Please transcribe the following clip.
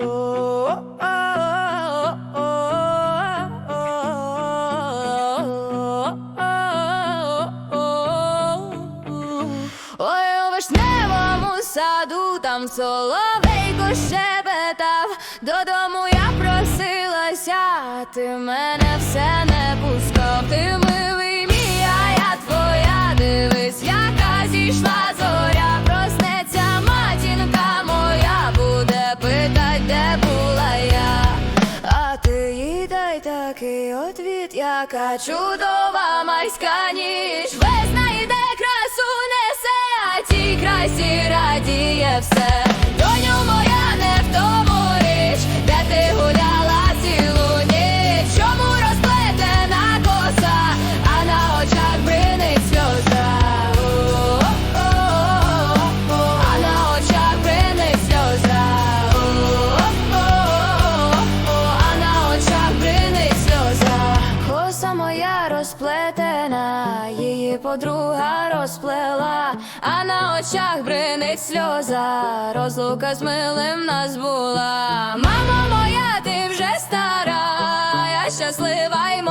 Ой, у вишневому саду там соловейко щебетав, додому я просилася, ти мене все не пускав. Ти милий мій, а я твоя, дивись, яка зійшла такий отвіт, яка чудова майська ніч. Весна йде, красу несе, а цій красі радіє все. Моя розплетена, її подруга розплела, а на очах бринить сльоза. Розлука з милим нас була. Мамо моя, ти вже стара, я щаслива й молода.